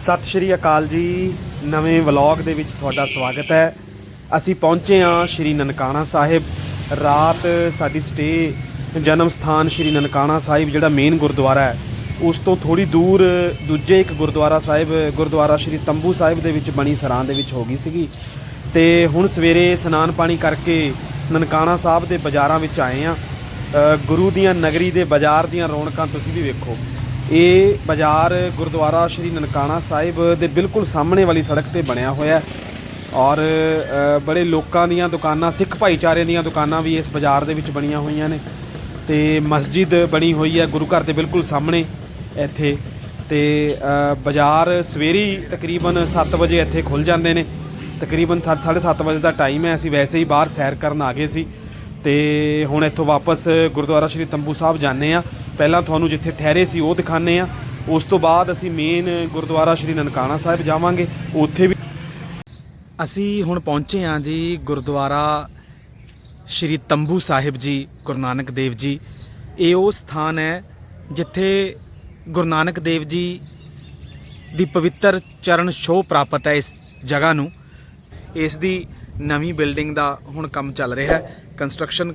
ਸਤਿ ਸ਼੍ਰੀ ਅਕਾਲ ਜੀ। ਨਵੇਂ ਵਲੌਗ ਦੇ ਵਿੱਚ ਤੁਹਾਡਾ ਸਵਾਗਤ ਹੈ। ਅਸੀਂ ਪਹੁੰਚੇ ਹਾਂ ਸ਼੍ਰੀ ਨਨਕਾਣਾ ਸਾਹਿਬ। ਰਾਤ ਸਾਡੀ ਸਟੇ ਜਨਮ ਸਥਾਨ ਸ਼੍ਰੀ ਨਨਕਾਣਾ ਸਾਹਿਬ, ਜਿਹੜਾ ਮੇਨ ਗੁਰਦੁਆਰਾ ਹੈ। ਉਸ ਤੋਂ ਥੋੜੀ ਦੂਰ ਦੂਜੇ ਇੱਕ ਗੁਰਦੁਆਰਾ ਸਾਹਿਬ, ਗੁਰਦੁਆਰਾ ਸ਼੍ਰੀ ਤੰਬੂ ਸਾਹਿਬ ਦੇ ਵਿੱਚ ਬਣੀ ਸਰਾਂ ਦੇ ਵਿੱਚ ਹੋ ਗਈ ਸੀਗੀ। ਤੇ ਹੁਣ ਸਵੇਰੇ ਇਸ਼ਨਾਨ ਪਾਣੀ ਕਰਕੇ ਨਨਕਾਣਾ ਸਾਹਿਬ ਦੇ ਬਾਜ਼ਾਰਾਂ ਵਿੱਚ ਆਏ ਆ ਗੁਰੂ ਦੀਆਂ ਨਗਰੀ ਦੇ ਬਾਜ਼ਾਰ ਦੀਆਂ ਰੌਣਕਾਂ ਤੁਸੀਂ ਵੀ ਵੇਖੋ। ਇਹ ਬਾਜ਼ਾਰ ਗੁਰਦੁਆਰਾ ਸ਼੍ਰੀ ਨਨਕਾਣਾ ਸਾਹਿਬ ਦੇ ਬਿਲਕੁਲ ਸਾਹਮਣੇ ਵਾਲੀ ਸੜਕ ਤੇ ਬਣਿਆ ਹੋਇਆ ਹੈ। ਔਰ ਬੜੇ ਲੋਕਾਂ ਦੀਆਂ ਦੁਕਾਨਾਂ, ਸਿੱਖ ਭਾਈਚਾਰੇ ਦੀਆਂ ਦੁਕਾਨਾਂ ਵੀ ਇਸ ਬਾਜ਼ਾਰ ਦੇ ਵਿੱਚ ਬਣੀਆਂ ਹੋਈਆਂ ਨੇ। ਤੇ ਮਸਜਿਦ ਬਣੀ ਹੋਈ ਹੈ ਗੁਰੂ ਘਰ ਦੇ ਬਿਲਕੁਲ ਸਾਹਮਣੇ ਇੱਥੇ। ਤੇ ਬਾਜ਼ਾਰ ਸਵੇਰੀ ਤਕਰੀਬਨ 7 ਵਜੇ ਇੱਥੇ ਖੁੱਲ ਜਾਂਦੇ ਨੇ। ਤਕਰੀਬਨ 7:30 ਵਜੇ ਦਾ ਟਾਈਮ ਹੈ। ਅਸੀਂ ਵੈਸੇ ਹੀ ਬਾਹਰ ਸੈਰ ਕਰਨ ਆ ਗਏ ਸੀ। ਤੇ ਹੁਣ ਇੱਥੋਂ ਵਾਪਸ ਗੁਰਦੁਆਰਾ ਸ਼੍ਰੀ ਤੰਬੂ ਸਾਹਿਬ ਜਾਂਦੇ ਆ ਪਹਿਲਾਂ ਤੁਹਾਨੂੰ ਜਿੱਥੇ ਠਹਿਰੇ ਸੀ ਉਹ ਦਿਖਾਣੇ ਆ ਉਸ ਤੋਂ ਬਾਅਦ ਅਸੀਂ ਮੇਨ ਗੁਰਦੁਆਰਾ ਸ਼੍ਰੀ ਨਨਕਾਣਾ ਸਾਹਿਬ ਜਾਵਾਂਗੇ। ਉੱਥੇ ਵੀ ਅਸੀਂ ਹੁਣ ਪਹੁੰਚੇ ਹਾਂ ਜੀ ਗੁਰਦੁਆਰਾ ਸ਼੍ਰੀ ਤੰਬੂ ਸਾਹਿਬ ਜੀ, ਗੁਰੂ ਨਾਨਕ ਦੇਵ ਜੀ। ਇਹ ਉਹ ਸਥਾਨ ਹੈ ਜਿੱਥੇ ਗੁਰੂ ਨਾਨਕ ਦੇਵ ਜੀ ਦੀ ਪਵਿੱਤਰ ਚਰਨ ਛੋਹ ਪ੍ਰਾਪਤ ਹੈ ਇਸ ਜਗ੍ਹਾ ਨੂੰ। ਇਸ ਦੀ ਨਵੀਂ ਬਿਲਡਿੰਗ ਦਾ ਹੁਣ ਕੰਮ ਚੱਲ ਰਿਹਾ ਹੈ। ਕੰਸਟਰਕਸ਼ਨ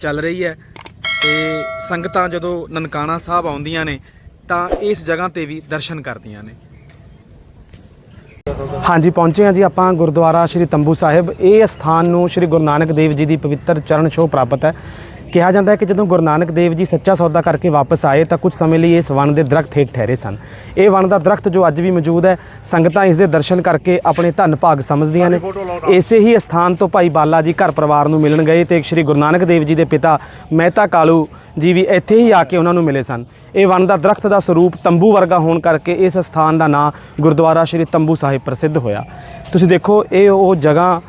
ਚੱਲ ਰਹੀ ਹੈ। ਤੇ ਸੰਗਤਾਂ ਜਦੋਂ ਨਨਕਾਣਾ ਸਾਹਿਬ ਆਉਂਦੀਆਂ ਨੇ, ਤਾਂ ਇਸ ਜਗ੍ਹਾ ਤੇ ਵੀ ਦਰਸ਼ਨ ਕਰਦੀਆਂ ਨੇ। ਹਾਂਜੀ, ਪਹੁੰਚੇ ਹਾਂ ਜੀ ਆਪਾਂ ਗੁਰਦੁਆਰਾ ਸ਼੍ਰੀ ਤੰਬੂ ਸਾਹਿਬ। ਇਹ ਸਥਾਨ ਨੂੰ ਸ਼੍ਰੀ ਗੁਰੂ ਨਾਨਕ ਦੇਵ ਜੀ ਦੀ ਪਵਿੱਤਰ ਚਰਨ ਛੋਹ ਪ੍ਰਾਪਤ ਹੈ। ਕਿਹਾ ਜਾਂਦਾ ਹੈ ਕਿ ਜਦੋਂ ਗੁਰੂ ਨਾਨਕ ਦੇਵ ਜੀ ਸੱਚਾ ਸੌਦਾ ਕਰਕੇ ਵਾਪਸ ਆਏ ਤਾਂ ਕੁਝ ਸਮੇਂ ਲਈ ਇਸ ਵਣ ਦੇ ਦਰਖਤ ਹੇਠ ਠਹਿਰੇ ਸਨ। ਇਹ ਵਣ ਦਾ ਦਰਖਤ ਜੋ ਅੱਜ ਵੀ ਮੌਜੂਦ ਹੈ ਸੰਗਤਾਂ ਇਸ ਦੇ ਦਰਸ਼ਨ ਕਰਕੇ ਆਪਣੇ ਧੰਨ ਭਾਗ ਸਮਝਦੀਆਂ ਨੇ। ਇਸੇ ਹੀ ਸਥਾਨ ਤੋਂ ਭਾਈ ਬਾਲਾ ਜੀ ਘਰ ਪਰਿਵਾਰ ਨੂੰ ਮਿਲਣ ਗਏ ਤੇ ਸ਼੍ਰੀ ਗੁਰੂ ਨਾਨਕ ਦੇਵ ਜੀ ਦੇ ਪਿਤਾ ਮਹਿਤਾ ਕਾਲੂ ਜੀ ਵੀ ਇੱਥੇ ਹੀ ਆ ਕੇ ਉਹਨਾਂ ਨੂੰ ਮਿਲੇ ਸਨ। ਇਹ ਵਣ ਦਾ ਦਰਖਤ ਦਾ ਸਰੂਪ ਤੰਬੂ ਵਰਗਾ ਹੋਣ ਕਰਕੇ ਇਸ ਸਥਾਨ ਦਾ ਨਾਂ ਗੁਰਦੁਆਰਾ ਸ਼੍ਰੀ ਤੰਬੂ ਸਾਹਿਬ ਪ੍ਰਸਿੱਧ ਹੋਇਆ। ਤੁਸੀਂ ਦੇਖੋ ਇਹ ਉਹ ਜਗ੍ਹਾ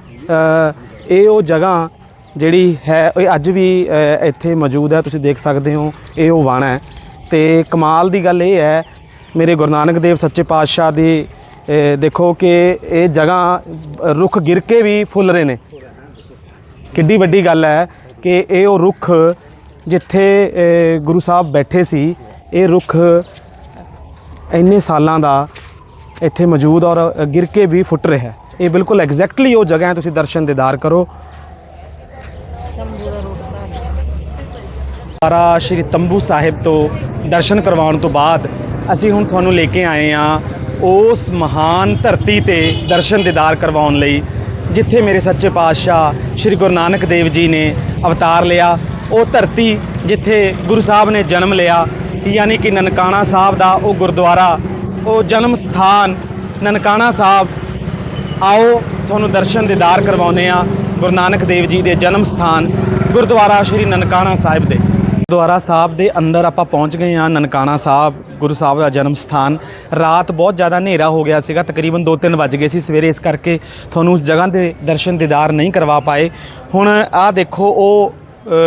ਇਹ ਉਹ ਜਗ੍ਹਾ ਜਿਹੜੀ ਹੈ, ਇਹ ਅੱਜ ਵੀ ਇੱਥੇ ਮੌਜੂਦ ਹੈ, ਤੁਸੀਂ ਦੇਖ ਸਕਦੇ ਹੋ, ਇਹ ਉਹ ਵਣ ਹੈ। ਤੇ ਕਮਾਲ ਦੀ ਗੱਲ ਇਹ ਹੈ, ਮੇਰੇ ਗੁਰੂ ਨਾਨਕ ਦੇਵ ਸੱਚੇ ਪਾਤਸ਼ਾਹ ਦੀ ਦੇਖੋ ਕਿ ਇਹ ਜਗ੍ਹਾ ਰੁੱਖ ਗਿਰ ਕੇ ਵੀ ਫੁੱਲ ਰਹੇ ਨੇ। ਕਿੱਡੀ ਵੱਡੀ ਗੱਲ ਹੈ ਕਿ ਇਹ ਉਹ ਰੁੱਖ ਜਿੱਥੇ ਗੁਰੂ ਸਾਹਿਬ ਬੈਠੇ ਸੀ, ਇਹ ਰੁੱਖ ਇੰਨੇ ਸਾਲਾਂ ਦਾ ਇੱਥੇ ਮੌਜੂਦ ਔਰ ਗਿਰ ਕੇ ਵੀ ਫੁੱਟ ਰਿਹਾ ਹੈ। ਇਹ ਬਿਲਕੁਲ ਐਗਜ਼ੈਕਟਲੀ ਉਹ ਜਗ੍ਹਾ ਹੈ, ਤੁਸੀਂ ਦਰਸ਼ਨ ਦੀਦਾਰ ਕਰੋ। ਸਾਰਾ ਸ਼੍ਰੀ ਤੰਬੂ ਸਾਹਿਬ ਤੋਂ ਦਰਸ਼ਨ ਕਰਵਾਉਣ ਤੋਂ ਬਾਅਦ ਅਸੀਂ ਹੁਣ ਤੁਹਾਨੂੰ ਲੈ ਕੇ ਆਏ ਆ ਉਸ ਮਹਾਨ ਧਰਤੀ ਤੇ ਦਰਸ਼ਨ ਦੀਦਾਰ ਕਰਵਾਉਣ ਲਈ, ਜਿੱਥੇ ਮੇਰੇ ਸੱਚੇ ਪਾਤਸ਼ਾਹ ਸ਼੍ਰੀ ਗੁਰੂ ਨਾਨਕ ਦੇਵ ਜੀ ਨੇ ਅਵਤਾਰ ਲਿਆ। ਉਹ ਧਰਤੀ ਜਿੱਥੇ ਗੁਰੂ ਸਾਹਿਬ ਨੇ ਜਨਮ ਲਿਆ, ਯਾਨੀ ਕਿ ਨਨਕਾਣਾ ਸਾਹਿਬ ਦਾ ਉਹ ਗੁਰਦੁਆਰਾ, ਉਹ ਜਨਮ ਸਥਾਨ ਨਨਕਾਣਾ ਸਾਹਿਬ। ਆਓ, ਤੁਹਾਨੂੰ ਦਰਸ਼ਨ ਦੀਦਾਰ ਕਰਵਾਉਨੇ ਆ ਗੁਰੂ ਨਾਨਕ ਦੇਵ ਜੀ ਦੇ ਜਨਮ ਸਥਾਨ ਗੁਰਦੁਆਰਾ ਸ਼੍ਰੀ ਨਨਕਾਣਾ ਸਾਹਿਬ ਦੇ। ਗੁਰਦੁਆਰਾ ਸਾਹਿਬ ਦੇ ਅੰਦਰ ਆਪਾਂ ਪਹੁੰਚ ਗਏ ਆ ਨਨਕਾਣਾ ਸਾਹਿਬ, ਗੁਰੂ ਸਾਹਿਬ ਦਾ ਜਨਮ ਸਥਾਨ। ਰਾਤ ਬਹੁਤ ਜ਼ਿਆਦਾ ਹਨੇਰਾ ਹੋ ਗਿਆ ਸੀਗਾ, ਤਕਰੀਬਨ 2-3 ਵੱਜ ਗਏ ਸੀ ਸਵੇਰੇ, ਇਸ ਕਰਕੇ ਤੁਹਾਨੂੰ ਉਸ ਜਗ੍ਹਾ ਦੇ ਦਰਸ਼ਨ ਦੀਦਾਰ ਨਹੀਂ ਕਰਵਾ ਪਾਏ। ਹੁਣ ਆਹ ਦੇਖੋ, ਉਹ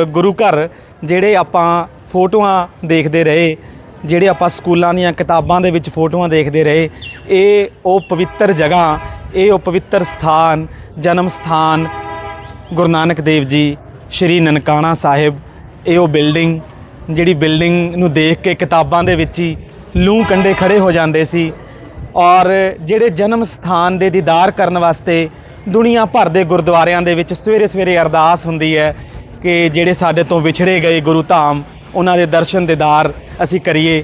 ਗੁਰੂ ਘਰ ਜਿਹੜੇ ਆਪਾਂ ਫੋਟੋਆਂ ਦੇਖਦੇ ਰਹੇ, ਜਿਹੜੇ ਆਪਾਂ ਸਕੂਲਾਂ ਦੀਆਂ ਕਿਤਾਬਾਂ ਦੇ ਵਿੱਚ ਫੋਟੋਆਂ ਦੇਖਦੇ ਰਹੇ, ਇਹ ਉਹ ਪਵਿੱਤਰ ਜਗ੍ਹਾ, ਇਹ ਉਹ ਪਵਿੱਤਰ ਸਥਾਨ, ਜਨਮ ਸਥਾਨ ਗੁਰੂ ਨਾਨਕ ਦੇਵ ਜੀ, ਸ਼੍ਰੀ ਨਨਕਾਣਾ ਸਾਹਿਬ, ਇਹ ਉਹ ਬਿਲਡਿੰਗ ਜਿਹੜੀ ਬਿਲਡਿੰਗ ਨੂੰ ਦੇਖ ਕੇ ਕਿਤਾਬਾਂ ਦੇ ਵਿੱਚ ਹੀ ਲੂੰ ਕੰਡੇ ਖੜੇ ਹੋ ਜਾਂਦੇ ਸੀ ਔਰ ਜਿਹੜੇ ਜਨਮ ਸਥਾਨ ਦੇ ਦੀਦਾਰ ਕਰਨ ਵਾਸਤੇ ਦੁਨੀਆ ਭਰ ਦੇ ਗੁਰਦੁਆਰਿਆਂ ਦੇ ਵਿੱਚ ਸਵੇਰੇ ਸਵੇਰੇ ਅਰਦਾਸ ਹੁੰਦੀ ਹੈ ਕਿ ਜਿਹੜੇ ਸਾਡੇ ਤੋਂ ਵਿਛੜੇ ਗਏ ਗੁਰੂ ਧਾਮ, ਉਹਨਾਂ ਦੇ ਦਰਸ਼ਨ ਦੀਦਾਰ ਅਸੀਂ ਕਰੀਏ।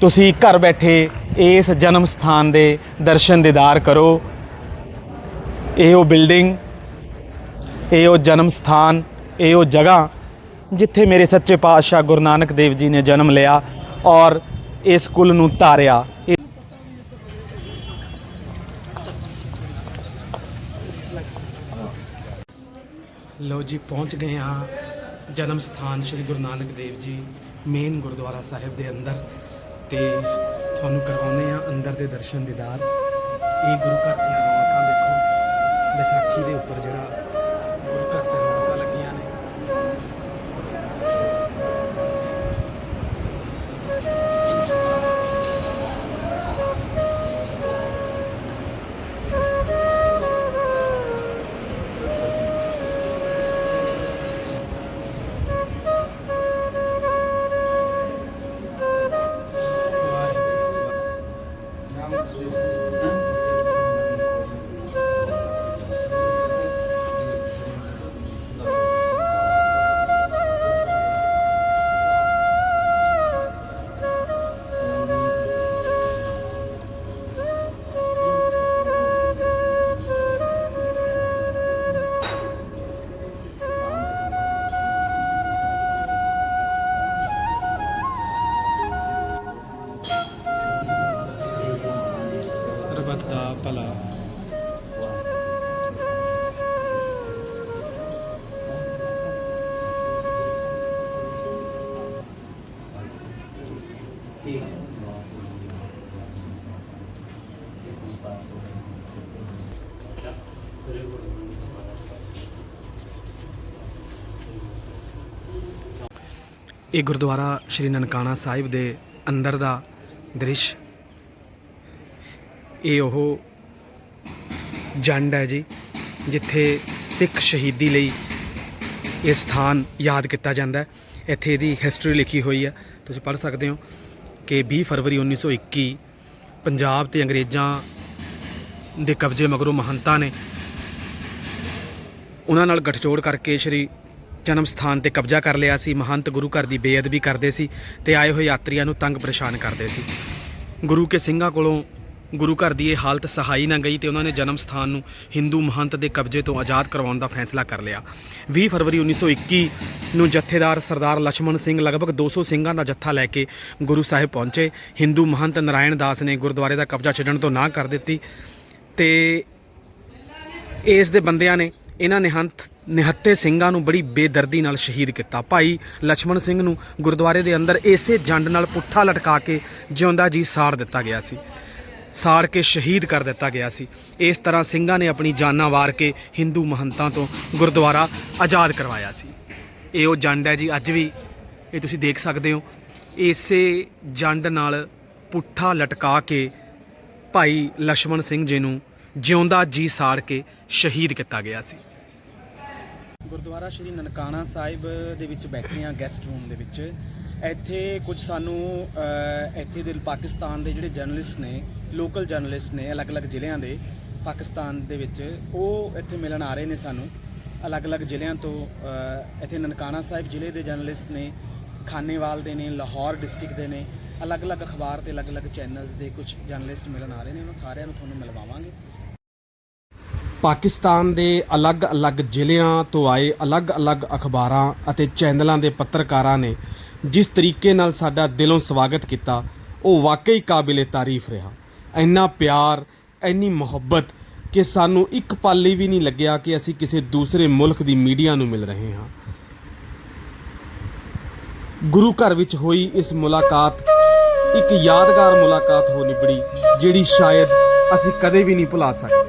ਤੁਸੀਂ ਘਰ ਬੈਠੇ ਇਸ ਜਨਮ ਸਥਾਨ ਦੇ ਦਰਸ਼ਨ ਦੀਦਾਰ ਕਰੋ। ਇਹ ਉਹ ਬਿਲਡਿੰਗ ਇਹ ਉਹ ਜਨਮ ਸਥਾਨ, ਇਹ ਉਹ ਜਗ੍ਹਾ ਜਿੱਥੇ ਮੇਰੇ ਸੱਚੇ ਪਾਤਸ਼ਾਹ ਗੁਰੂ ਨਾਨਕ ਦੇਵ ਜੀ ਨੇ ਜਨਮ ਲਿਆ ਔਰ ਇਸ ਕੁੱਲ ਨੂੰ ਧਾਰਿਆ ਇਹ ਜੀ, ਪਹੁੰਚ ਗਏ ਹਾਂ ਜਨਮ ਸਥਾਨ ਸ੍ਰੀ ਗੁਰੂ ਨਾਨਕ ਦੇਵ ਜੀ ਮੇਨ ਗੁਰਦੁਆਰਾ ਸਾਹਿਬ ਦੇ ਅੰਦਰ ਤੇ ਤੁਹਾਨੂੰ ਕਰਵਾਉਨੇ ਆ ਅੰਦਰ ਦੇ ਦਰਸ਼ਨ ਦੀਦਾਰ। ਇਹ ਗੁਰੂ ਘਰ ਦੀਆਂ ਰੌਣਕਾਂ ਦੇਖੋ, ਵਿਸਾਖੀ ਦੇ ਉੱਪਰ ਜਿਹੜਾ ਇਹ ਗੁਰਦੁਆਰਾ ਸ਼੍ਰੀ ਨਨਕਾਣਾ ਸਾਹਿਬ ਦੇ ਅੰਦਰ ਦਾ ਦ੍ਰਿਸ਼। ਇਹ ਉਹ ਜੰਡ ਹੈ ਜੀ, ਜਿੱਥੇ ਸਿੱਖ ਸ਼ਹੀਦੀ ਲਈ ਇਹ ਸਥਾਨ ਯਾਦ ਕੀਤਾ ਜਾਂਦਾ ਹੈ। ਇੱਥੇ ਇਹਦੀ ਹਿਸਟਰੀ ਲਿਖੀ ਹੋਈ ਹੈ। ਤੁਸੀਂ ਪੜ੍ਹ ਸਕਦੇ ਹੋ ਕਿ 20 ਫਰਵਰੀ 1921 ਪੰਜਾਬ ਤੇ ਅੰਗਰੇਜ਼ਾਂ ਦੇ ਕਬਜ਼ੇ ਮਗਰੋਂ ਮਹੰਤਾਂ ਨੇ ਉਹਨਾਂ ਨਾਲ ਗਠਜੋੜ ਕਰਕੇ ਸ਼੍ਰੀ ਜਨਮ ਸਥਾਨ ਤੇ ਕਬਜ਼ਾ ਕਰ ਲਿਆ ਸੀ। ਮਹੰਤ ਗੁਰੂ ਘਰ ਦੀ ਬੇਅਦਬੀ ਕਰਦੇ ਸੀ ਤੇ ਆਏ ਹੋਏ ਯਾਤਰੀਆਂ ਨੂੰ ਤੰਗ ਪਰੇਸ਼ਾਨ ਕਰਦੇ ਸੀ। ਗੁਰੂ ਕੇ ਸਿੰਘਾਂ ਕੋਲੋਂ ਗੁਰੂ ਘਰ ਦੀ ਇਹ ਹਾਲਤ ਸਹਾਈ ਨਾ ਗਈ ਤੇ ਉਹਨਾਂ ਨੇ ਜਨਮ ਸਥਾਨ ਨੂੰ ਹਿੰਦੂ ਮਹੰਤ ਦੇ ਕਬਜ਼ੇ ਤੋਂ ਆਜ਼ਾਦ ਕਰਵਾਉਣ ਦਾ ਫੈਸਲਾ ਕਰ ਲਿਆ। 20 ਫਰਵਰੀ 1921 ਨੂੰ ਜਥੇਦਾਰ ਸਰਦਾਰ ਲక్ష్మణ ਸਿੰਘ ਲਗਭਗ 200 ਸਿੰਘਾਂ ਦਾ ਜੱਥਾ ਲੈ ਕੇ ਗੁਰੂ ਸਾਹਿਬ ਪਹੁੰਚੇ। ਹਿੰਦੂ ਮਹੰਤ ਨਾਰਾਇਣ ਦਾਸ ਨੇ ਗੁਰਦੁਆਰੇ ਦਾ ਕਬਜ਼ਾ ਛੱਡਣ ਤੋਂ ਨਾ ਕਰ ਦਿੱਤੀ ਤੇ ਇਸ ਦੇ ਬੰਦਿਆਂ ਨੇ ਇਹਨਾਂ ਨਿਹੰਤ ਨਿਹੱਤੇ ਸਿੰਘਾਂ ਨੂੰ ਬੜੀ ਬੇਦਰਦੀ ਨਾਲ ਸ਼ਹੀਦ ਕੀਤਾ। ਭਾਈ ਲక్ష్మణ ਸਿੰਘ ਨੂੰ ਗੁਰਦੁਆਰੇ ਦੇ ਅੰਦਰ ਇਸੇ ਜੰਡ ਨਾਲ ਪੁੱਠਾ ਲਟਕਾ ਕੇ ਜਿਉਂਦਾ ਜੀ ਸਾੜ ਦਿੱਤਾ ਗਿਆ ਸੀ। ਸਾੜ ਕੇ ਸ਼ਹੀਦ ਕਰ ਦਿੱਤਾ ਗਿਆ ਸੀ। ਇਸ ਤਰ੍ਹਾਂ ਸਿੰਘਾਂ ਨੇ ਆਪਣੀ ਜਾਨਾਂ ਵਾਰ ਕੇ ਹਿੰਦੂ ਮਹੰਤਾਂ ਤੋਂ ਗੁਰਦੁਆਰਾ ਆਜ਼ਾਦ ਕਰਵਾਇਆ ਸੀ। ਇਹ ਉਹ ਜੰਡ ਹੈ ਜੀ, ਅੱਜ ਵੀ ਇਹ ਤੁਸੀਂ ਦੇਖ ਸਕਦੇ ਹੋ। ਇਸੇ ਜੰਡ ਨਾਲ ਪੁੱਠਾ ਲਟਕਾ ਕੇ ਭਾਈ ਲక్ష్మణ ਸਿੰਘ ਜੀ ਨੂੰ ਜਿਉਂਦਾ ਜੀ ਸਾੜ ਕੇ ਸ਼ਹੀਦ ਕੀਤਾ ਗਿਆ ਸੀ। ਗੁਰਦੁਆਰਾ ਸ਼੍ਰੀ ਨਨਕਾਣਾ ਸਾਹਿਬ ਦੇ ਵਿੱਚ ਬੈਠੇ ਆ ਗੈਸਟ ਰੂਮ ਦੇ ਵਿੱਚ। ਇੱਥੇ ਕੁਝ ਸਾਨੂੰ ਇੱਥੇ ਦੇ ਪਾਕਿਸਤਾਨ ਦੇ ਜਿਹੜੇ ਜਰਨਲਿਸਟ ਨੇ ਲੋਕਲ ਜਰਨਲਿਸਟ ਨੇ, ਅਲੱਗ-ਅਲੱਗ ਜ਼ਿਲ੍ਹਿਆਂ ਦੇ ਪਾਕਿਸਤਾਨ ਦੇ ਵਿੱਚ, ਉਹ ਇੱਥੇ ਮਿਲਣ ਆ ਰਹੇ ਨੇ ਸਾਨੂੰ। ਅਲੱਗ-ਅਲੱਗ ਜ਼ਿਲ੍ਹਿਆਂ ਤੋਂ ਇੱਥੇ ਨਨਕਾਣਾ ਸਾਹਿਬ ਜ਼ਿਲ੍ਹੇ ਦੇ ਜਰਨਲਿਸਟ ਨੇ, ਖਾਨੇਵਾਲ ਦੇ ਨੇ, ਲਾਹੌਰ ਡਿਸਟ੍ਰਿਕਟ ਦੇ ਨੇ, ਅਲੱਗ-ਅਲੱਗ ਅਖਬਾਰ ਤੇ ਅਲੱਗ-ਅਲੱਗ ਚੈਨਲਸ ਦੇ ਕੁਝ ਜਰਨਲਿਸਟ ਮਿਲਣ ਆ ਰਹੇ ਨੇ। ਉਹਨਾਂ ਸਾਰਿਆਂ ਨੂੰ ਤੁਹਾਨੂੰ ਮਿਲਵਾਵਾਂਗੇ। ਪਾਕਿਸਤਾਨ ਦੇ ਅਲੱਗ-ਅਲੱਗ ਜ਼ਿਲ੍ਹਿਆਂ ਤੋਂ ਆਏ ਅਲੱਗ-ਅਲੱਗ ਅਖਬਾਰਾਂ ਅਤੇ ਚੈਨਲਾਂ ਦੇ ਪੱਤਰਕਾਰਾਂ ਨੇ ਜਿਸ ਤਰੀਕੇ ਨਾਲ ਸਾਡਾ ਦਿਲੋਂ ਸਵਾਗਤ ਕੀਤਾ, ਉਹ ਵਾਕਈ ਕਾਬਿਲੇ ਤਾਰੀਫ ਰਿਹਾ। ਇੰਨਾ ਪਿਆਰ, ਇੰਨੀ ਮੁਹੱਬਤ ਕਿ ਸਾਨੂੰ ਇੱਕ ਪਲ ਲਈ ਵੀ ਨਹੀਂ ਲੱਗਿਆ ਕਿ ਅਸੀਂ ਕਿਸੇ ਦੂਸਰੇ ਮੁਲਕ ਦੀ ਮੀਡੀਆ ਨੂੰ ਮਿਲ ਰਹੇ ਹਾਂ। ਗੁਰੂ ਘਰ ਵਿੱਚ ਹੋਈ ਇਸ ਮੁਲਾਕਾਤ ਇੱਕ ਯਾਦਗਾਰ ਮੁਲਾਕਾਤ ਹੋ ਨਿਬੜੀ, ਜਿਹੜੀ ਸ਼ਾਇਦ ਅਸੀਂ ਕਦੇ ਵੀ ਨਹੀਂ ਭੁਲਾ ਸਕਦੇ।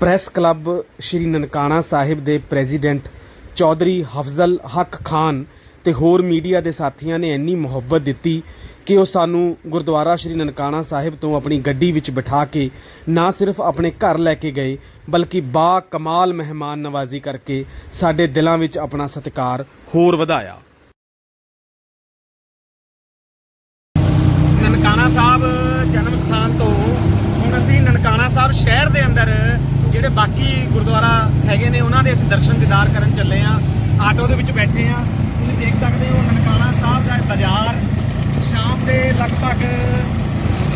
ਪ੍ਰੈਸ ਕਲੱਬ ਸ਼੍ਰੀ ਨਨਕਾਣਾ ਸਾਹਿਬ ਦੇ ਪ੍ਰੈਜ਼ੀਡੈਂਟ ਚੌਧਰੀ ਹਫਜ਼ਲ ਹਕ ਖਾਨ ਤੇ ਹੋਰ ਮੀਡੀਆ ਦੇ ਸਾਥੀਆਂ ਨੇ ਇੰਨੀ ਮੁਹੱਬਤ ਦਿੱਤੀ ਕਿ ਉਹ ਸਾਨੂੰ ਗੁਰਦੁਆਰਾ ਸ਼੍ਰੀ ਨਨਕਾਣਾ ਸਾਹਿਬ ਤੋਂ ਆਪਣੀ ਗੱਡੀ ਵਿੱਚ ਬਿਠਾ ਕੇ ਨਾ ਸਿਰਫ ਆਪਣੇ ਘਰ ਲੈ ਕੇ ਗਏ, ਬਲਕਿ ਬਾ ਕਮਾਲ ਮਹਿਮਾਨ ਨਵਾਜ਼ੀ ਕਰਕੇ ਸਾਡੇ ਦਿਲਾਂ ਵਿੱਚ ਆਪਣਾ ਸਤਿਕਾਰ ਹੋਰ ਵਧਾਇਆ। ਨਨਕਾਣਾ ਸਾਹਿਬ ਜਨਮ ਸਥਾਨ ਤੋਂ ਹੁਣ ਅਸੀਂ ਨਨਕਾਣਾ ਸਾਹਿਬ ਸ਼ਹਿਰ ਦੇ ਅੰਦਰ ਜਿਹੜੇ ਬਾਕੀ ਗੁਰਦੁਆਰਾ ਹੈਗੇ ਨੇ, ਉਹਨਾਂ ਦੇ ਅਸੀਂ ਦਰਸ਼ਨ ਦੀਦਾਰ ਕਰਨ ਚੱਲੇ ਆ ਆਟੋ ਦੇ ਵਿੱਚ ਬੈਠੇ ਆ ਤੁਸੀਂ ਦੇਖ ਸਕਦੇ ਹੋ ਨਨਕਾਣਾ ਸਾਹਿਬ ਦਾ ਬਾਜ਼ਾਰ। ਸ਼ਾਮ ਦੇ ਲਗਭਗ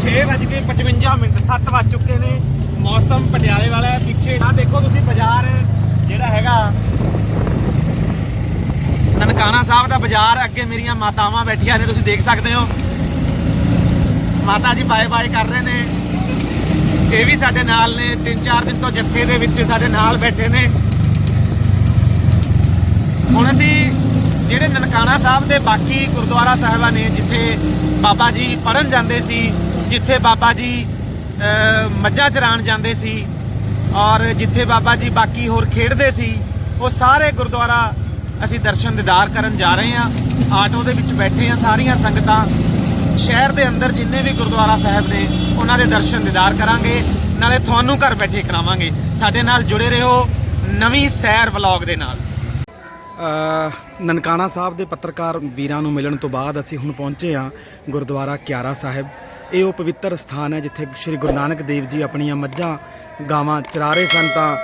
6:55 ਮਿੰਟ 7 ਵੱਜ ਚੁੱਕੇ ਨੇ। ਮੌਸਮ ਪਟਿਆਲੇ ਵਾਲਾ ਹੈ। ਪਿੱਛੇ ਆ ਦੇਖੋ ਤੁਸੀਂ ਬਾਜ਼ਾਰ, ਜਿਹੜਾ ਹੈਗਾ। ਨਨਕਾਣਾ ਸਾਹਿਬ ਦਾ ਬਾਜ਼ਾਰ, ਅੱਗੇ ਮੇਰੀਆਂ ਮਾਤਾਵਾਂ ਬੈਠੀਆਂ ਨੇ, ਤੁਸੀਂ ਦੇਖ ਸਕਦੇ ਹੋ। ਮਾਤਾ ਜੀ ਬਾਏ ਬਾਏ ਕਰ ਰਹੇ ਨੇ। ਇਹ ਵੀ ਸਾਡੇ ਨਾਲ ਨੇ, ਤਿੰਨ ਚਾਰ ਦਿਨ ਤੋਂ ਜੱਥੇ ਦੇ ਵਿੱਚ ਸਾਡੇ ਨਾਲ ਬੈਠੇ ਨੇ। ਹੁਣ ਅਸੀਂ ਜਿਹੜੇ ਨਨਕਾਣਾ ਸਾਹਿਬ ਦੇ ਬਾਕੀ ਗੁਰਦੁਆਰਾ ਸਾਹਿਬਾਂ ਨੇ, ਜਿੱਥੇ ਬਾਬਾ ਜੀ ਪੜਨ ਜਾਂਦੇ ਸੀ, ਜਿੱਥੇ ਬਾਬਾ ਜੀ ਮੱਝਾਂ ਚਰਾਣ ਜਾਂਦੇ ਸੀ ਔਰ ਜਿੱਥੇ ਬਾਬਾ ਜੀ ਬਾਕੀ ਹੋਰ ਖੇਡਦੇ ਸੀ, ਉਹ ਸਾਰੇ ਗੁਰਦੁਆਰਾ ਅਸੀਂ ਦਰਸ਼ਨ ਦੀਦਾਰ ਕਰਨ ਜਾ ਰਹੇ ਹਾਂ। ਆਟੋ ਦੇ ਵਿੱਚ ਬੈਠੇ ਹਾਂ, ਸਾਰੀਆਂ ਸੰਗਤਾਂ ਸ਼ਹਿਰ ਦੇ ਅੰਦਰ ਜਿੰਨੇ ਵੀ ਗੁਰਦੁਆਰਾ ਸਾਹਿਬ ਨੇ, ਉਹਨਾਂ ਦੇ ਦਰਸ਼ਨ ਦੀਦਾਰ ਕਰਾਂਗੇ, ਨਾਲੇ ਤੁਹਾਨੂੰ ਘਰ ਬੈਠੇ ਕਰਾਵਾਂਗੇ। ਸਾਡੇ ਨਾਲ ਜੁੜੇ ਰਹੋ ਨਵੀਂ ਸੈਰ ਵਲੌਗ ਦੇ ਨਾਲ। ਨਨਕਾਣਾ ਸਾਹਿਬ ਦੇ ਪੱਤਰਕਾਰ ਵੀਰਾਂ ਨੂੰ ਮਿਲਣ ਤੋਂ ਬਾਅਦ ਅਸੀਂ ਹੁਣ ਪਹੁੰਚੇ ਹਾਂ ਗੁਰਦੁਆਰਾ ਕਿਆਰਾ ਸਾਹਿਬ। ਇਹ ਉਹ ਪਵਿੱਤਰ ਸਥਾਨ ਹੈ ਜਿੱਥੇ ਸ੍ਰੀ ਗੁਰੂ ਨਾਨਕ ਦੇਵ ਜੀ ਆਪਣੀਆਂ ਮੱਝਾਂ ਗਾਵਾਂ ਚਰਾ ਰਹੇ ਸਨ ਤਾਂ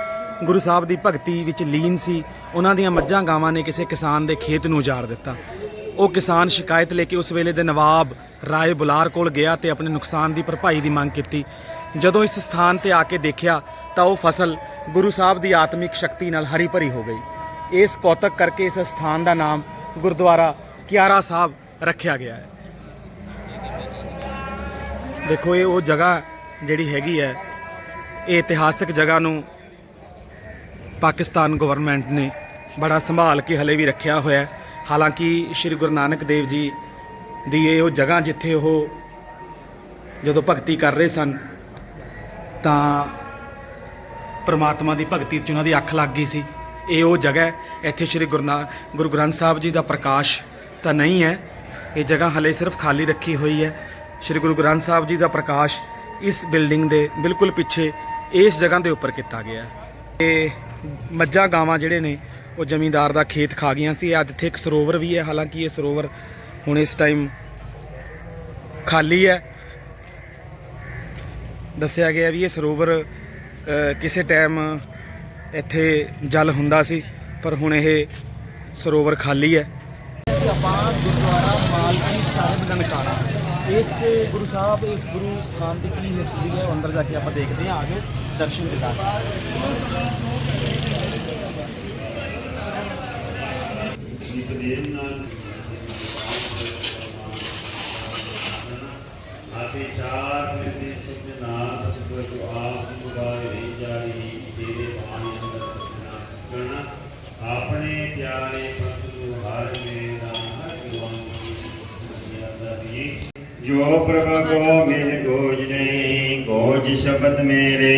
ਗੁਰੂ ਸਾਹਿਬ ਦੀ ਭਗਤੀ ਵਿੱਚ ਲੀਨ ਸੀ। ਉਹਨਾਂ ਦੀਆਂ ਮੱਝਾਂ ਗਾਵਾਂ ਨੇ ਕਿਸੇ ਕਿਸਾਨ ਦੇ ਖੇਤ ਨੂੰ ਉਜਾੜ ਦਿੱਤਾ। ਉਹ ਕਿਸਾਨ ਸ਼ਿਕਾਇਤ ਲੈ ਕੇ ਉਸ ਵੇਲੇ ਦੇ ਨਵਾਬ ਰਾਏ ਬੁਲਾਰ ਕੋਲ ਗਿਆ ਤੇ ਆਪਣੇ ਨੁਕਸਾਨ ਦੀ ਭਰਪਾਈ ਦੀ ਮੰਗ ਕੀਤੀ। ਜਦੋਂ ਇਸ ਸਥਾਨ ਤੇ ਆ ਕੇ ਦੇਖਿਆ ਤਾਂ ਉਹ ਫਸਲ ਗੁਰੂ ਸਾਹਿਬ ਦੀ ਆਤਮਿਕ ਸ਼ਕਤੀ ਨਾਲ ਹਰੀ ਭਰੀ ਹੋ ਗਈ। ਇਸ ਕੌਤਕ ਕਰਕੇ ਇਸ ਸਥਾਨ ਦਾ ਨਾਮ ਗੁਰਦੁਆਰਾ ਕਿਆਰਾ ਸਾਹਿਬ ਰੱਖਿਆ ਗਿਆ ਹੈ। ਦੇਖੋ, ਇਹ ਉਹ ਜਗ੍ਹਾ ਜਿਹੜੀ ਹੈਗੀ ਹੈ, ਇਹ ਇਤਿਹਾਸਕ ਜਗ੍ਹਾ ਨੂੰ ਪਾਕਿਸਤਾਨ ਗਵਰਨਮੈਂਟ ਨੇ ਬੜਾ ਸੰਭਾਲ ਕੇ ਹਲੇ ਵੀ ਰੱਖਿਆ ਹੋਇਆ ਹਾਲਾਂਕਿ ਸ੍ਰੀ ਗੁਰੂ ਨਾਨਕ ਦੇਵ ਜੀ ਦੀ ਇਹ ਉਹ ਜਗ੍ਹਾ ਜਿੱਥੇ ਉਹ ਜਦੋਂ ਭਗਤੀ ਕਰ ਰਹੇ ਸਨ, ਤਾਂ ਪ੍ਰਮਾਤਮਾ ਦੀ ਭਗਤੀ 'ਚ ਉਹਨਾਂ ਦੀ ਅੱਖ ਲੱਗ ਗਈ ਸੀ। ਇਹ ਉਹ ਜਗ੍ਹਾ ਹੈ, ਇੱਥੇ ਸ੍ਰੀ ਗੁਰੂ ਨਾ- ਗੁਰੂ ਗ੍ਰੰਥ ਸਾਹਿਬ ਜੀ ਦਾ ਪ੍ਰਕਾਸ਼ ਤਾਂ ਨਹੀਂ ਹੈ, ਇਹ ਜਗ੍ਹਾ ਹਲੇ ਸਿਰਫ ਖਾਲੀ ਰੱਖੀ ਹੋਈ ਹੈ। ਸ੍ਰੀ ਗੁਰੂ ਗ੍ਰੰਥ ਸਾਹਿਬ ਜੀ ਦਾ ਪ੍ਰਕਾਸ਼ ਇਸ ਬਿਲਡਿੰਗ ਦੇ ਬਿਲਕੁਲ ਪਿੱਛੇ ਇਸ ਜਗ੍ਹਾ ਦੇ ਉੱਪਰ ਕੀਤਾ ਗਿਆ ਹੈ। ਇਹ ਮੱਝਾਂ ਗਾਵਾਂ ਜਿਹੜੇ ਨੇ, ਉਹ ਜ਼ਮੀਂਦਾਰ ਦਾ ਖੇਤ ਖਾ ਗਈਆਂ ਸੀ। ਅੱਜ ਇੱਥੇ ਇੱਕ ਸਰੋਵਰ ਵੀ ਹੈ, ਹਾਲਾਂਕਿ ਇਹ ਸਰੋਵਰ ਹੁਣ ਇਸ ਟਾਈਮ ਖਾਲੀ ਹੈ। ਦੱਸਿਆ ਗਿਆ ਵੀ ਇਹ ਸਰੋਵਰ ਕਿਸੇ ਟਾਈਮ ਇੱਥੇ ਜਲ ਹੁੰਦਾ ਸੀ ਪਰ ਹੁਣ ਇਹ ਸਰੋਵਰ ਖਾਲੀ ਹੈ। ਆਪਾਂ ਗੁਰਦੁਆਰਾ ਮਾਲਕੀ ਸਾਹਿਬ ਨਨਕਾਣਾ। ਇਸ ਗੁਰੂ ਸਾਹਿਬ ਇਸ ਗੁਰੂ ਸਥਾਨ ਦੀ ਕੀ ਹਿਸਟਰੀ ਹੈ ਅੰਦਰ ਜਾ ਕੇ ਆਪਾਂ ਦੇਖਦੇ ਹਾਂ ਆਗੇ ਦਰਸ਼ਨ ਦਿਦਾਰ ਆਤੇ ਚਾਰ ਮਿਲਦੇ ਸਤਨਾਮ ਸਤਿ ਆਪ ਮੁਬਾਰਕ ਰਹੀ ਜਾਰੀ ਤੇਰੇ ਬਾਣੀ ਅੰਦਰ ਸਤਨਾਮ ਕਰਨਾ ਆਪਣੇ ਪਿਆਰੇ ਪ੍ਰਭੂ ਹਰ ਮੇਰਾ ਹਰ ਜੀਵਨ ਜੋ ਪ੍ਰਭ ਕੋ ਮਿਲ ਗੋਜ ਨਹੀਂ, ਗੋਜ ਸ਼ਬਦ ਮੇਰੇ।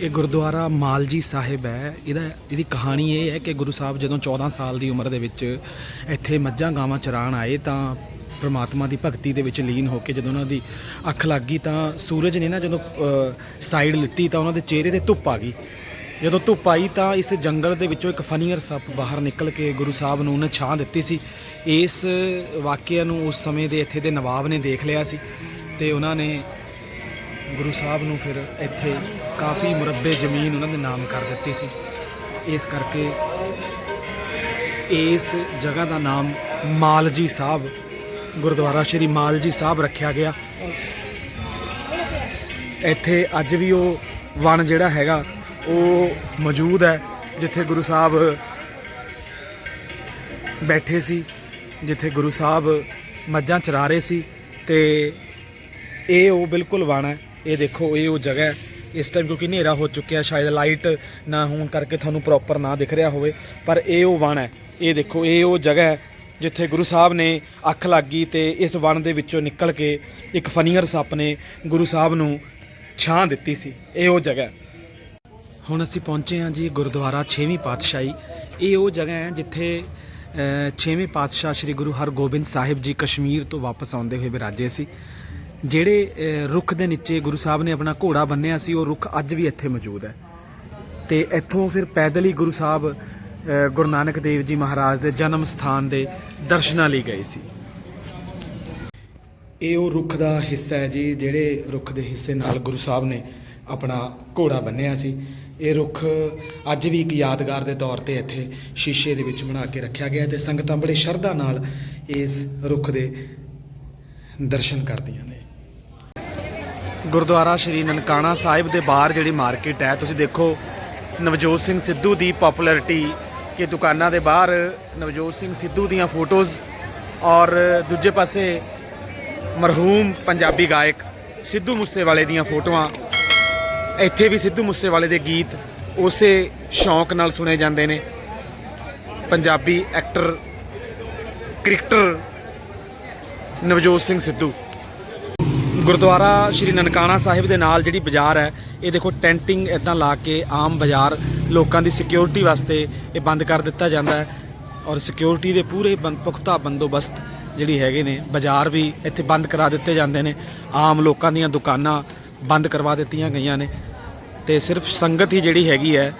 ਇਹ ਗੁਰਦੁਆਰਾ ਮਾਲਜੀ ਸਾਹਿਬ ਹੈ। ਇਹਦਾ ਇਹਦੀ ਕਹਾਣੀ ਇਹ ਹੈ ਕਿ ਗੁਰੂ ਸਾਹਿਬ ਜਦੋਂ 14 ਸਾਲ ਦੀ ਉਮਰ ਦੇ ਵਿੱਚ ਇੱਥੇ ਮੱਝਾਂ ਗਾਵਾਂ ਚਰਾਣ ਆਏ ਤਾਂ ਪਰਮਾਤਮਾ ਦੀ ਭਗਤੀ ਦੇ ਵਿੱਚ ਲੀਨ ਹੋ ਕੇ ਜਦੋਂ ਉਹਨਾਂ ਦੀ ਅੱਖ ਲੱਗ ਗਈ ਤਾਂ ਸੂਰਜ ਨੇ ਨਾ ਜਦੋਂ ਸਾਈਡ ਲਿੱਤੀ ਤਾਂ ਉਹਨਾਂ ਦੇ ਚਿਹਰੇ ਤੇ ਧੁੱਪ ਆ ਗਈ। ਜਦੋਂ ਧੁੱਪ ਆਈ ਤਾਂ ਇਸ ਜੰਗਲ ਦੇ ਵਿੱਚੋਂ ਇੱਕ ਫਨੀਅਰ ਸੱਪ ਬਾਹਰ ਨਿਕਲ ਕੇ ਗੁਰੂ ਸਾਹਿਬ ਨੂੰ ਉਹਨੇ ਛਾਂ ਦਿੱਤੀ ਸੀ। ਇਸ ਵਾਕਿਆ ਨੂੰ ਉਸ ਸਮੇਂ ਦੇ ਇੱਥੇ ਦੇ ਨਵਾਬ ਨੇ ਦੇਖ ਲਿਆ ਸੀ ਤੇ ਉਹਨਾਂ ਨੇ ਗੁਰੂ ਸਾਹਿਬ ਨੂੰ ਫਿਰ ਇੱਥੇ ਕਾਫੀ ਮੁਰੱਬੇ ਜ਼ਮੀਨ ਉਹਨਾਂ ਦੇ ਨਾਮ ਕਰ ਦਿੱਤੀ ਸੀ। ਇਸ ਕਰਕੇ ਇਸ ਜਗ੍ਹਾ ਦਾ ਨਾਮ ਮਾਲਜੀ ਸਾਹਿਬ, ਗੁਰਦੁਆਰਾ ਸ਼੍ਰੀ ਮਾਲਜੀ ਸਾਹਿਬ ਰੱਖਿਆ ਗਿਆ। ਇੱਥੇ ਅੱਜ ਵੀ ਉਹ ਵਣ ਜਿਹੜਾ ਹੈਗਾ, ਉਹ ਮੌਜੂਦ ਹੈ, ਜਿੱਥੇ ਗੁਰੂ ਸਾਹਿਬ ਬੈਠੇ ਸੀ, ਜਿੱਥੇ ਗੁਰੂ ਸਾਹਿਬ ਮੱਝਾਂ ਚਰਾ ਰਹੇ ਸੀ ਤੇ ਇਹ ਉਹ ਬਿਲਕੁਲ ਵਣ ਹੈ। ਇਹ ਦੇਖੋ, ਇਹ ਉਹ ਜਗ੍ਹਾ ਹੈ। ਇਸ ਟਾਈਮ ਕਿਉਂਕਿ ਹਨੇਰਾ ਹੋ ਚੁੱਕਿਆ, ਸ਼ਾਇਦ ਲਾਈਟ ਨਾ ਹੋਣ ਕਰਕੇ ਤੁਹਾਨੂੰ ਪ੍ਰੋਪਰ ਨਾ ਦਿਖ ਰਿਹਾ ਹੋਵੇ, ਪਰ ਇਹ ਉਹ ਵਣ ਹੈ। ਇਹ ਦੇਖੋ, ਇਹ ਉਹ ਜਗ੍ਹਾ ਹੈ ਜਿੱਥੇ ਗੁਰੂ ਸਾਹਿਬ ਨੇ ਅੱਖ ਲੱਗ ਗਈ ਤੇ ਇਸ ਵਣ ਦੇ ਵਿੱਚੋਂ ਨਿਕਲ ਕੇ ਇੱਕ ਫਨੀਅਰ ਸੱਪ ਨੇ ਗੁਰੂ ਸਾਹਿਬ ਨੂੰ ਛਾਂ ਦਿੱਤੀ ਸੀ। ਇਹ ਉਹ ਜਗ੍ਹਾ ਹੁਣ ਅਸੀਂ ਪਹੁੰਚੇ ਹਾਂ ਜੀ ਗੁਰਦੁਆਰਾ 6ਵੀਂ ਪਾਤਸ਼ਾਹੀ। ਇਹ ਉਹ ਜਗ੍ਹਾ ਹੈ ਜਿੱਥੇ 6ਵੇਂ ਪਾਤਸ਼ਾਹ ਸ੍ਰੀ ਗੁਰੂ ਹਰਗੋਬਿੰਦ ਸਾਹਿਬ ਜੀ ਕਸ਼ਮੀਰ ਤੋਂ ਵਾਪਸ ਆਉਂਦੇ ਹੋਏ ਵਿਰਾਜੇ ਸੀ। ਜਿਹੜੇ ਰੁੱਖ ਦੇ ਨੀਚੇ ਗੁਰੂ ਸਾਹਿਬ ਨੇ ਆਪਣਾ ਘੋੜਾ ਬੰਨਿਆ ਸੀ, ਉਹ ਰੁੱਖ ਅੱਜ ਵੀ ਇੱਥੇ ਮੌਜੂਦ ਹੈ। ਤੇ ਇੱਥੋਂ ਫਿਰ ਪੈਦਲ ਹੀ ਗੁਰੂ ਸਾਹਿਬ ਗੁਰੂ ਨਾਨਕ ਦੇਵ ਜੀ ਮਹਾਰਾਜ ਦੇ ਜਨਮ ਸਥਾਨ ਦੇ ਦਰਸ਼ਨਾਂ ਲਈ ਗਏ ਸੀ। ਇਹ ਉਹ ਰੁੱਖ ਦਾ ਹਿੱਸਾ ਹੈ ਜੀ, ਜਿਹੜੇ ਰੁੱਖ ਦੇ ਹਿੱਸੇ ਨਾਲ ਗੁਰੂ ਸਾਹਿਬ ਨੇ ਆਪਣਾ ਘੋੜਾ ਬੰਨਿਆ ਸੀ। ਇਹ ਰੁੱਖ ਅੱਜ ਵੀ ਇੱਕ ਯਾਦਗਾਰ ਦੇ ਤੌਰ ਤੇ ਇੱਥੇ ਸ਼ੀਸ਼ੇ ਦੇ ਵਿੱਚ ਬਣਾ ਕੇ ਰੱਖਿਆ ਗਿਆ ਹੈ ਤੇ ਸੰਗਤਾਂ ਬੜੇ ਸ਼ਰਧਾ ਨਾਲ ਇਸ ਰੁੱਖ ਦੇ ਦਰਸ਼ਨ ਕਰਦੀਆਂ ਨੇ। ਗੁਰਦੁਆਰਾ ਸ਼੍ਰੀ ਨਨਕਾਣਾ ਸਾਹਿਬ ਦੇ ਬਾਹਰ ਜਿਹੜੀ ਮਾਰਕੀਟ ਹੈ, ਤੁਸੀਂ ਦੇਖੋ ਨਵਜੋਤ ਸਿੰਘ ਸਿੱਧੂ ਦੀ ਪਪੂਲੈਰਿਟੀ ਕਿ ਦੁਕਾਨਾਂ ਦੇ ਬਾਹਰ ਨਵਜੋਤ ਸਿੰਘ ਸਿੱਧੂ ਦੀਆਂ ਫੋਟੋਜ਼ ਔਰ ਦੂਜੇ ਪਾਸੇ ਮਰਹੂਮ ਪੰਜਾਬੀ ਗਾਇਕ ਸਿੱਧੂ ਮੂਸੇਵਾਲੇ ਦੀਆਂ ਫੋਟੋਆਂ ਇੱਥੇ ਵੀ ਸਿੱਧੂ ਮੂਸੇਵਾਲੇ ਦੇ ਗੀਤ ਉਸੇ ਸ਼ੌਂਕ ਨਾਲ ਸੁਣੇ ਜਾਂਦੇ ਨੇ। Punjabi actor cricketer Navjot Singh Sidhu. Gurdwara Shri Nankana Sahib ਦੇ ਨਾਲ ਜਿਹੜੀ ਬਾਜ਼ਾਰ ਹੈ, ਇਹ ਦੇਖੋ ਟੈਂਟਿੰਗ ਇਦਾਂ ਲਾ ਕੇ ਆਮ ਬਾਜ਼ਾਰ ਲੋਕਾਂ ਦੀ ਸਿਕਿਉਰਿਟੀ ਵਾਸਤੇ ਇਹ ਬੰਦ ਕਰ ਦਿੱਤਾ ਜਾਂਦਾ ਹੈ ਔਰ ਸਿਕਿਉਰਿਟੀ ਦੇ ਪੂਰੇ ਬੰ- ਪੁਖਤਾ ਬੰਦੋਬਸਤ ਜਿਹੜੀ ਹੈਗੇ ਨੇ, ਬਾਜ਼ਾਰ ਵੀ ਇੱਥੇ ਬੰਦ ਕਰਾ ਦਿੱਤੇ ਜਾਂਦੇ ਨੇ। ਆਮ ਲੋਕਾਂ ਦੀਆਂ ਦੁਕਾਨਾਂ ਬੰਦ ਕਰਵਾ ਦਿੱਤੀਆਂ ਗਈਆਂ ਨੇ। ਤੇ ਸਿਰਫ ਸੰਗਤ ਹੀ ਜਿਹੜੀ ਹੈਗੀ ਹੈ,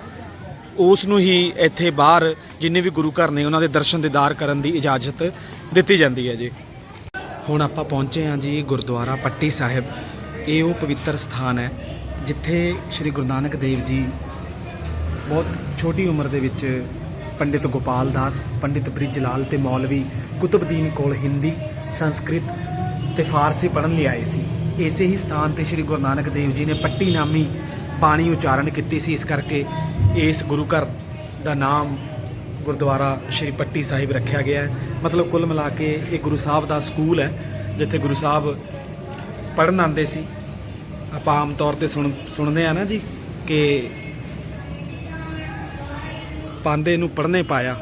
ਉਸ ਨੂੰ ਹੀ ਇੱਥੇ ਬਾਹਰ ਜਿੰਨੇ ਵੀ ਗੁਰੂ ਘਰ ਨੇ, ਉਹਨਾਂ ਦੇ ਦਰਸ਼ਨ ਦੀਦਾਰ ਕਰਨ ਦੀ ਇਜਾਜ਼ਤ ਦਿੱਤੀ ਜਾਂਦੀ ਹੈ ਜੀ। ਹੁਣ ਆਪਾਂ ਪਹੁੰਚੇ ਹਾਂ ਜੀ ਗੁਰਦੁਆਰਾ ਪੱਟੀ ਸਾਹਿਬ। ਇਹ ਉਹ ਪਵਿੱਤਰ ਸਥਾਨ ਹੈ, ਜਿੱਥੇ ਸ੍ਰੀ ਗੁਰੂ ਨਾਨਕ ਦੇਵ ਜੀ ਬਹੁਤ ਛੋਟੀ ਉਮਰ ਦੇ ਵਿੱਚ ਪੰਡਿਤ ਗੋਪਾਲ ਦਾਸ, ਪੰਡਿਤ ਬ੍ਰਿਜ ਲਾਲ ਤੇ ਮੌਲਵੀ ਕੁਤਬਦੀਨ ਕੋਲ ਹਿੰਦੀ, ਸੰਸਕ੍ਰਿਤ ਤੇ ਫਾਰਸੀ ਪੜ੍ਹਨ ਲਈ ਆਏ ਸੀ। ਇਸੇ ਹੀ ਸਥਾਨ ਤੇ ਸ੍ਰੀ ਗੁਰੂ ਨਾਨਕ ਦੇਵ ਜੀ ਨੇ ਪੱਟੀ ਨਾਮੀ ਬਾਣੀ ਉਚਾਰਨ ਕੀਤੀ ਸੀ। ਇਸ ਕਰਕੇ ਇਸ ਗੁਰੂ ਘਰ ਦਾ ਨਾਮ ਗੁਰਦੁਆਰਾ ਸ਼੍ਰੀ ਪੱਟੀ ਸਾਹਿਬ ਰੱਖਿਆ ਗਿਆ ਹੈ। ਮਤਲਬ ਕੁੱਲ ਮਿਲਾ ਕੇ ਇਹ ਗੁਰੂ ਸਾਹਿਬ ਦਾ ਸਕੂਲ ਹੈ, ਜਿੱਥੇ ਗੁਰੂ ਸਾਹਿਬ ਪੜ੍ਹਨ ਆਉਂਦੇ ਸੀ। ਆਪਾਂ ਆਮ ਤੌਰ ਤੇ ਸੁਣ ਸੁਣਦੇ ਆ ਨਾ ਜੀ ਕਿ ਪਾਂਦੇ ਨੂੰ ਪੜ੍ਹਨੇ ਪਾਇਆ।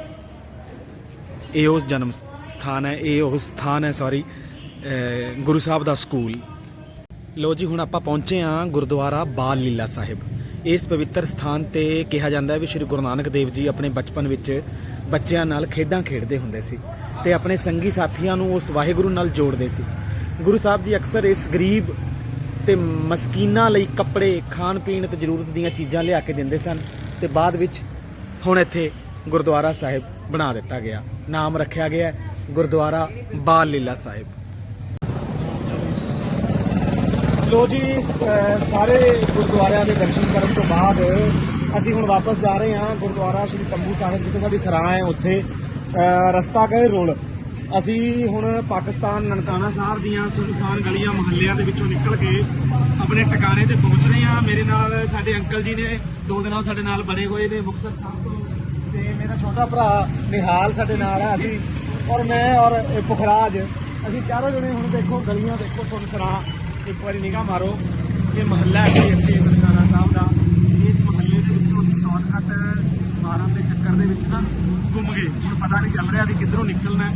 ਇਹ ਉਸ ਜਨਮ ਸਥਾਨ ਹੈ, ਇਹ ਉਹ ਸਥਾਨ ਹੈ ਸੌਰੀ ਗੁਰੂ ਸਾਹਿਬ ਦਾ ਸਕੂਲ। ਲੋ ਜੀ, ਹੁਣ ਆਪਾਂ ਪਹੁੰਚੇ ਹਾਂ ਗੁਰਦੁਆਰਾ ਬਾਲ ਲੀਲਾ ਸਾਹਿਬ। ਇਸ ਪਵਿੱਤਰ ਸਥਾਨ ਤੇ ਕਿਹਾ ਜਾਂਦਾ ਹੈ ਵੀ ਸ੍ਰੀ ਗੁਰੂ ਨਾਨਕ ਦੇਵ ਜੀ ਆਪਣੇ ਬਚਪਨ ਵਿੱਚ ਬੱਚਿਆਂ ਨਾਲ ਖੇਡਾਂ ਖੇਡਦੇ ਹੁੰਦੇ ਸੀ ਤੇ ਆਪਣੇ ਸੰਗੀ ਸਾਥੀਆਂ ਨੂੰ ਉਸ ਵਾਹਿਗੁਰੂ ਨਾਲ ਜੋੜਦੇ ਸੀ। ਗੁਰੂ ਸਾਹਿਬ ਜੀ ਅਕਸਰ ਇਸ ਗਰੀਬ ਤੇ ਮਸਕੀਨਾਂ ਲਈ ਕੱਪੜੇ ਖਾਣ ਪੀਣ ਤੇ ਜ਼ਰੂਰਤ ਦੀਆਂ ਚੀਜ਼ਾਂ ਲਿਆ ਕੇ ਦਿੰਦੇ ਸਨ ਤੇ ਬਾਅਦ ਵਿੱਚ ਹੁਣ ਇੱਥੇ ਗੁਰਦੁਆਰਾ ਸਾਹਿਬ ਬਣਾ ਦਿੱਤਾ ਗਿਆ। ਨਾਮ ਰੱਖਿਆ ਗਿਆ ਗੁਰਦੁਆਰਾ ਬਾਲ ਲੀਲਾ ਸਾਹਿਬ। ਲੋ ਜੀ ਸਾਰੇ ਗੁਰਦੁਆਰਿਆਂ ਦੇ ਦਰਸ਼ਨ ਕਰਨ ਤੋਂ ਬਾਅਦ ਅਸੀਂ ਹੁਣ ਵਾਪਸ ਜਾ ਰਹੇ ਹਾਂ ਗੁਰਦੁਆਰਾ ਸ਼੍ਰੀ ਤੰਬੂ ਸਾਹਿਬ, ਜਿੱਥੇ ਸਾਡੀ ਸਰਾਂ ਹੈ ਉੱਥੇ। ਰਸਤਾ ਗਏ ਰੋਲ। ਅਸੀਂ ਹੁਣ ਪਾਕਿਸਤਾਨ ਨਨਕਾਣਾ ਸਾਹਿਬ ਦੀਆਂ ਸੁਨਸਾਨ ਗਲੀਆਂ, ਮੁਹੱਲਿਆਂ ਦੇ ਵਿੱਚੋਂ ਨਿਕਲ ਕੇ ਆਪਣੇ ਟਿਕਾਣੇ ਤੇ ਪਹੁੰਚ ਰਹੇ ਹਾਂ। ਮੇਰੇ ਨਾਲ ਸਾਡੇ ਅੰਕਲ ਜੀ ਨੇ, ਦੋ ਦਿਨਾਂ ਸਾਡੇ ਨਾਲ ਬਣੇ ਹੋਏ ਨੇ ਮੁਕਤਸਰ ਸਾਹਿਬ ਤੋਂ। ਤੇ ਮੇਰਾ ਛੋਟਾ ਭਰਾ ਨਿਹਾਲ ਸਾਡੇ ਨਾਲ ਹੈ ਅਸੀਂ। ਔਰ ਮੈਂ ਔਰ ਪੁਖਰਾਜ, ਅਸੀਂ ਚਾਰੋਂ ਜਣੇ ਹੁਣ ਦੇਖੋ, ਗਲੀਆਂ ਦੇਖੋ ਸੁਨਸਰਾਂ ਇੱਕ ਵਾਰੀ ਨਿਗਾਹ ਮਾਰੋ ਇਹ ਮਹੱਲਾ ਹੈ ਜੀ ਇੱਥੇ ਨਨਕਾਣਾ ਸਾਹਿਬ ਦਾ। ਇਸ ਮਹੱਲੇ ਦੇ ਵਿੱਚੋਂ ਅਸੀਂ ਸ਼ਾਰਟਕਟ ਮਾਰਨ ਦੇ ਚੱਕਰ ਦੇ ਵਿੱਚ ਨਾ ਗੁੰਮ ਗਏ। ਹੁਣ ਪਤਾ ਨਹੀਂ ਚੱਲ ਰਿਹਾ ਵੀ ਕਿੱਧਰੋਂ ਨਿਕਲਣਾ ਹੈ।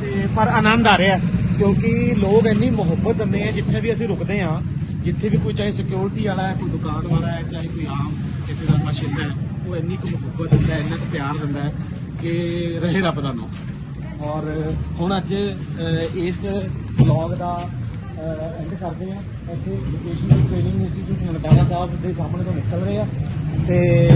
ਤੇ ਪਰ ਆਨੰਦ ਆ ਰਿਹਾ ਕਿਉਂਕਿ ਲੋਕ ਇੰਨੀ ਮੁਹੱਬਤ ਦਿੰਦੇ ਆ ਜਿੱਥੇ ਵੀ ਅਸੀਂ ਰੁਕਦੇ ਆ ਜਿੱਥੇ ਵੀ ਕੋਈ ਚਾਹੇ ਸਿਕਿਉਰਿਟੀ ਵਾਲਾ ਹੈ, ਕੋਈ ਦੁਕਾਨ ਵਾਲਾ ਹੈ, ਚਾਹੇ ਕੋਈ ਆਮ ਇੱਥੇ ਦਾ ਬਾਸ਼ਿੰਦਾ ਹੈ, ਉਹ ਇੰਨੀ ਕੁ ਮੁਹੱਬਤ ਦਿੰਦਾ ਇੰਨਾ ਕੁ ਪਿਆਰ ਦਿੰਦਾ ਕਿ ਰਹੇ ਰੱਬ ਦਾ ਨਾਮ। ਔਰ ਹੁਣ ਅੱਜ ਇਸ ਬਲੌਗ ਦਾ ਐਂਡ ਕਰਦੇ ਆ। ਇੱਥੇ education training institute Nankana Sahib ਦੇ ਸਾਹਮਣੇ ਤੋਂ ਨਿਕਲ ਰਹੇ ਆ। ਤੇ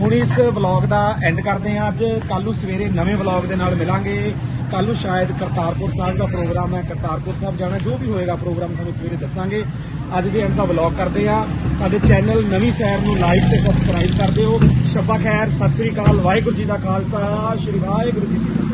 ਹੁਣ ਇਸ ਵਲੌਗ ਦਾ ਐਂਡ ਕਰਦੇ ਆ। ਅੱਜ ਕੱਲ੍ਹ ਨੂੰ ਸਵੇਰੇ ਨਵੇਂ ਵਲੌਗ ਦੇ ਨਾਲ ਮਿਲਾਂਗੇ। ਕੱਲ੍ਹ ਨੂੰ ਸ਼ਾਇਦ ਕਰਤਾਰਪੁਰ ਸਾਹਿਬ ਦਾ ਪ੍ਰੋਗਰਾਮ ਹੈ। ਕਰਤਾਰਪੁਰ ਸਾਹਿਬ ਜਾਣਾ, ਜੋ ਵੀ ਹੋਏਗਾ ਪ੍ਰੋਗਰਾਮ ਤੁਹਾਨੂੰ ਸਵੇਰੇ ਦੱਸਾਂਗੇ। ਅੱਜ ਦੇ ਐਂਡ ਦਾ ਵਲੌਗ ਕਰਦੇ ਆ। ਸਾਡੇ ਚੈਨਲ ਨਵੀਂ ਸੈਰ ਨੂੰ ਲਾਈਕ ਤੇ ਸਬਸਕ੍ਰਾਈਬ ਕਰ ਦਿਓ। ਸ਼ਬਾ ਖੈਰ, ਸਤਿ ਸ੍ਰੀ ਅਕਾਲ, ਵਾਹਿਗੁਰੂ ਜੀ ਦਾ ਖਾਲਸਾ, ਸ਼੍ਰੀ ਵਾਹਿਗੁਰੂ ਜੀ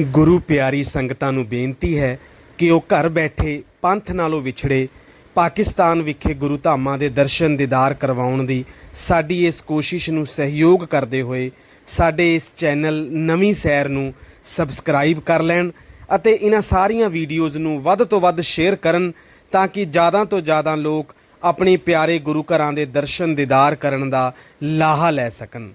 ਗੁਰੂ ਪਿਆਰੀ ਸੰਗਤਾਂ ਨੂੰ ਬੇਨਤੀ ਹੈ ਕਿ ਉਹ ਘਰ ਬੈਠੇ ਪੰਥ ਨਾਲੋਂ ਵਿਛੜੇ ਪਾਕਿਸਤਾਨ ਵਿਖੇ ਗੁਰੂ ਧਾਮਾਂ ਦੇ ਦਰਸ਼ਨ ਦੀਦਾਰ ਕਰਵਾਉਣ ਦੀ ਸਾਡੀ ਇਸ ਕੋਸ਼ਿਸ਼ ਨੂੰ ਸਹਿਯੋਗ ਕਰਦੇ ਹੋਏ ਸਾਡੇ ਇਸ ਚੈਨਲ ਨਵੀਂ ਸੈਰ ਨੂੰ ਸਬਸਕ੍ਰਾਈਬ ਕਰ ਲੈਣ ਅਤੇ ਇਹਨਾਂ ਸਾਰੀਆਂ ਵੀਡੀਓਜ਼ ਨੂੰ ਵੱਧ ਤੋਂ ਵੱਧ ਸ਼ੇਅਰ ਕਰਨ ਤਾਂ ਕਿ ਜ਼ਿਆਦਾ ਤੋਂ ਜ਼ਿਆਦਾ ਲੋਕ ਆਪਣੇ ਪਿਆਰੇ ਗੁਰੂ ਘਰਾਂ ਦੇ ਦਰਸ਼ਨ ਦੀਦਾਰ ਕਰਨ ਦਾ ਲਾਹਾ ਲੈ ਸਕਣ।